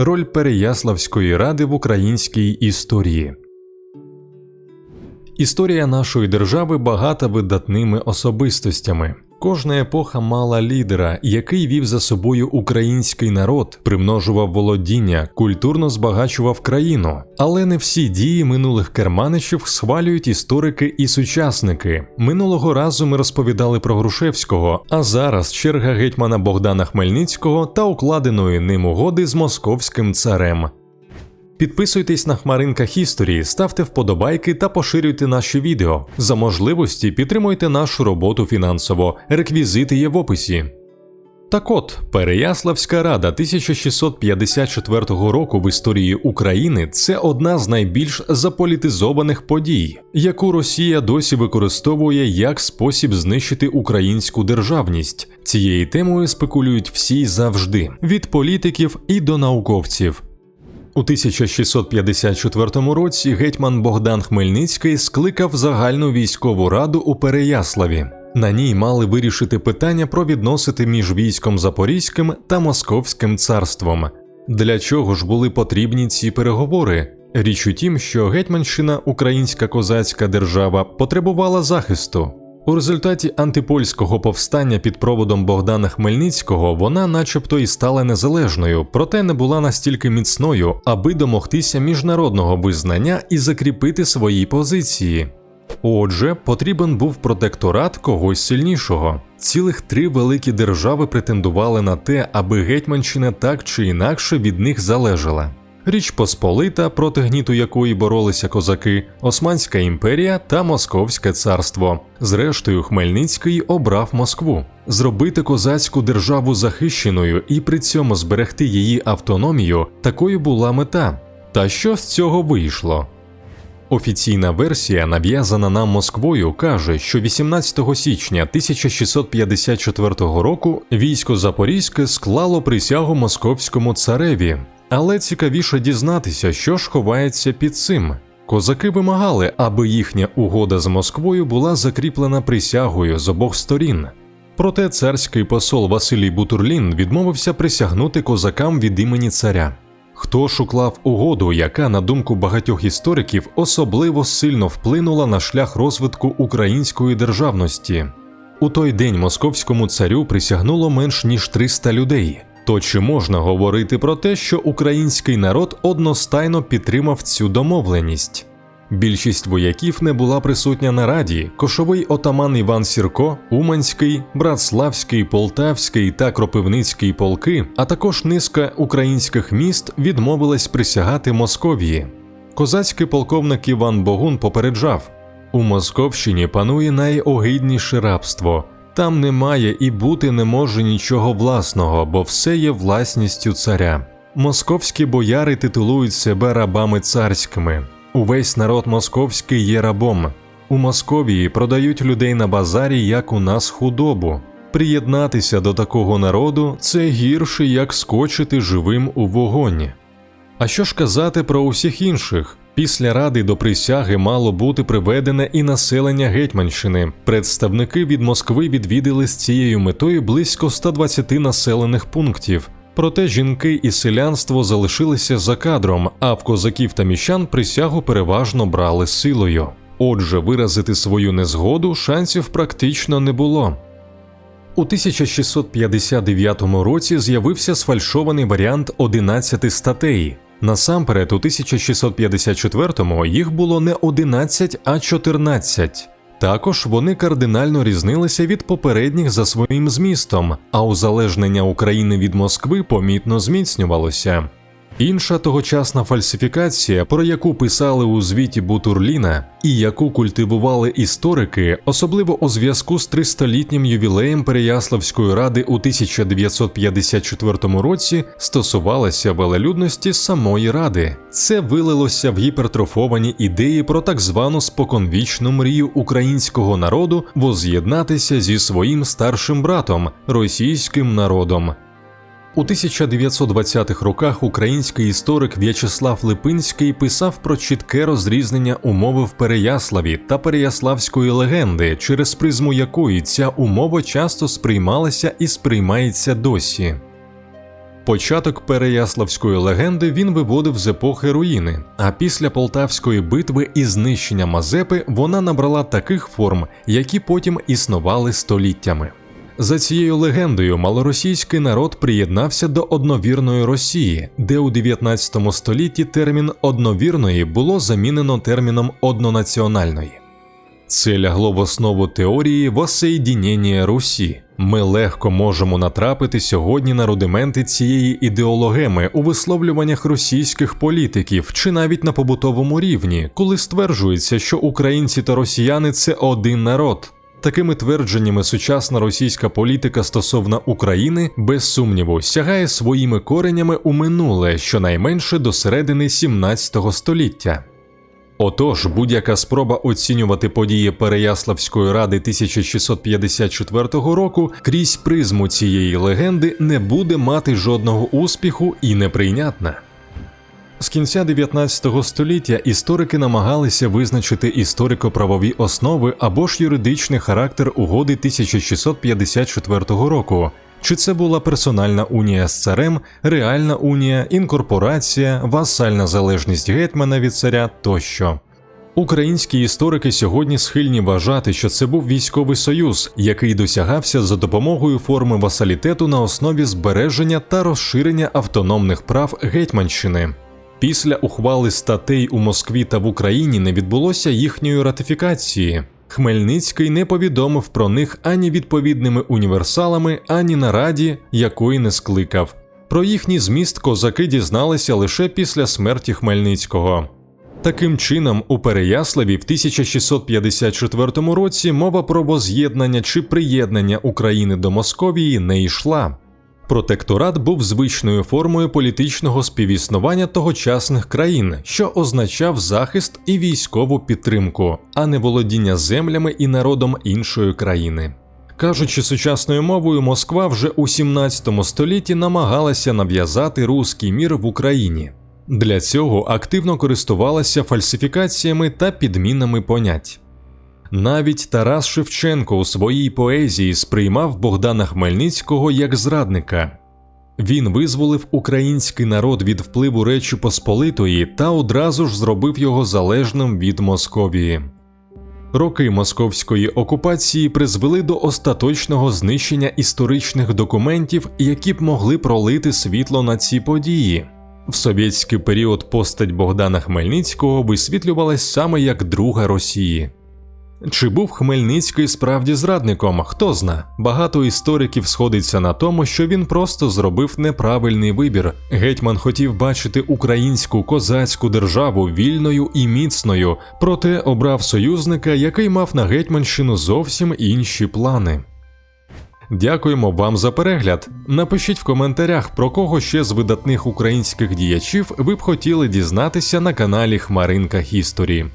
Роль Переяславської ради в українській історії. Історія нашої держави багата видатними особистостями. Кожна епоха мала лідера, який вів за собою український народ, примножував володіння, культурно збагачував країну. Але не всі дії минулих керманичів схвалюють історики і сучасники. Минулого разу ми розповідали про Грушевського, а зараз черга гетьмана Богдана Хмельницького та укладеної ним угоди з московським царем. Підписуйтесь на Хмаринка Хісторії, ставте вподобайки та поширюйте наші відео. За можливості підтримуйте нашу роботу фінансово. Реквізити є в описі. Так от, Переяславська рада 1654 року в історії України це одна з найбільш заполітизованих подій, яку Росія досі використовує як спосіб знищити українську державність. Цією темою спекулюють всі завжди від політиків і до науковців. У 1654 році гетьман Богдан Хмельницький скликав загальну військову раду у Переяславі. На ній мали вирішити питання про відносити між військом Запорізьким та Московським царством. Для чого ж були потрібні ці переговори? Річ у тім, що Гетьманщина, українська козацька держава, потребувала захисту. У результаті антипольського повстання під проводом Богдана Хмельницького вона, начебто, і стала незалежною, проте не була настільки міцною, аби домогтися міжнародного визнання і закріпити свої позиції. Отже, потрібен був протекторат когось сильнішого. Цілих три великі держави претендували на те, аби Гетьманщина так чи інакше від них залежала. Річ Посполита, проти гніту якої боролися козаки, Османська імперія та Московське царство. Зрештою, Хмельницький обрав Москву. Зробити козацьку державу захищеною і при цьому зберегти її автономію такою була мета. Та що з цього вийшло? Офіційна версія, нав'язана нам Москвою, каже, що 18 січня 1654 року військо Запорізьке склало присягу московському цареві. Але цікавіше дізнатися, що ж ховається під цим. Козаки вимагали, аби їхня угода з Москвою була закріплена присягою з обох сторін. Проте царський посол Василій Бутурлін відмовився присягнути козакам від імені царя. Хто ж уклав угоду, яка, на думку багатьох істориків, особливо сильно вплинула на шлях розвитку української державності? У той день московському царю присягнуло менш ніж 300 людей. То чи можна говорити про те, що український народ одностайно підтримав цю домовленість? Більшість вояків не була присутня на раді. Кошовий отаман Іван Сірко, Уманський, Братславський, Полтавський та Кропивницький полки, а також низка українських міст відмовились присягати Московії. Козацький полковник Іван Богун попереджав: у Московщині панує найогидніше рабство. Там немає і бути не може нічого власного, бо все є власністю царя. Московські бояри титулують себе рабами царськими. Увесь народ московський є рабом. У Московії продають людей на базарі, як у нас худобу. Приєднатися до такого народу це гірше, як скочити живим у вогонь. А що ж казати про усіх інших? Після ради до присяги мало бути приведене і населення Гетьманщини. Представники від Москви відвідали з цією метою близько 120 населених пунктів. Проте жінки і селянство залишилися за кадром, а в козаків та міщан присягу переважно брали силою. Отже, виразити свою незгоду шансів практично не було. У 1659 році з'явився сфальшований варіант 11 статей. Насамперед, у 1654-му їх було не 11, а 14. Також вони кардинально різнилися від попередніх за своїм змістом, а узалежнення України від Москви помітно зміцнювалося. Інша тогочасна фальсифікація, про яку писали у звіті Бутурліна, і яку культивували історики, особливо у зв'язку з 300-літнім ювілеєм Переяславської ради у 1954 році, стосувалася велелюдності самої ради. Це вилилося в гіпертрофовані ідеї про так звану споконвічну мрію українського народу воз'єднатися зі своїм старшим братом російським народом. У 1920-х роках український історик В'ячеслав Липинський писав про чітке розрізнення умови в Переяславі та Переяславської легенди, через призму якої ця умова часто сприймалася і сприймається досі. Початок Переяславської легенди він виводив з епохи руїни, а після Полтавської битви і знищення Мазепи вона набрала таких форм, які потім існували століттями. За цією легендою, малоросійський народ приєднався до одновірної Росії, де у 19 столітті термін одновірної було замінено терміном однонаціональної. Це лягло в основу теорії воссоєдінення Русі. Ми легко можемо натрапити сьогодні на рудименти цієї ідеологеми у висловлюваннях російських політиків чи навіть на побутовому рівні, коли стверджується, що українці та росіяни це один народ. Такими твердженнями сучасна російська політика стосовно України, без сумніву, сягає своїми коренями у минуле, щонайменше до середини 17 століття. Отож, будь-яка спроба оцінювати події Переяславської ради 1654 року крізь призму цієї легенди не буде мати жодного успіху і неприйнятна. З кінця 19 століття історики намагалися визначити історико-правові основи або ж юридичний характер угоди 1654 року. Чи це була персональна унія з царем, реальна унія, інкорпорація, васальна залежність гетьмана від царя тощо. Українські історики сьогодні схильні вважати, що це був військовий союз, який досягався за допомогою форми васалітету на основі збереження та розширення автономних прав Гетьманщини. Після ухвали статей у Москві та в Україні не відбулося їхньої ратифікації. Хмельницький не повідомив про них ані відповідними універсалами, ані на раді, якої не скликав. Про їхній зміст козаки дізналися лише після смерті Хмельницького. Таким чином, у Переяславі в 1654 році мова про воз'єднання чи приєднання України до Московії не йшла. Протекторат був звичною формою політичного співіснування тогочасних країн, що означав захист і військову підтримку, а не володіння землями і народом іншої країни. Кажучи сучасною мовою, Москва вже у 17 столітті намагалася нав'язати руський мір в Україні. Для цього активно користувалася фальсифікаціями та підмінами понять. Навіть Тарас Шевченко у своїй поезії сприймав Богдана Хмельницького як зрадника. Він визволив український народ від впливу Речі Посполитої та одразу ж зробив його залежним від Московії. Роки московської окупації призвели до остаточного знищення історичних документів, які б могли пролити світло на ці події. В совєтський період постать Богдана Хмельницького висвітлювалась саме як друга Росії. Чи був Хмельницький справді зрадником? Хто зна. Багато істориків сходиться на тому, що він просто зробив неправильний вибір. Гетьман хотів бачити українську козацьку державу вільною і міцною, проте обрав союзника, який мав на Гетьманщину зовсім інші плани. Дякуємо вам за перегляд. Напишіть в коментарях, про кого ще з видатних українських діячів ви б хотіли дізнатися на каналі Хмаринка Хісторі.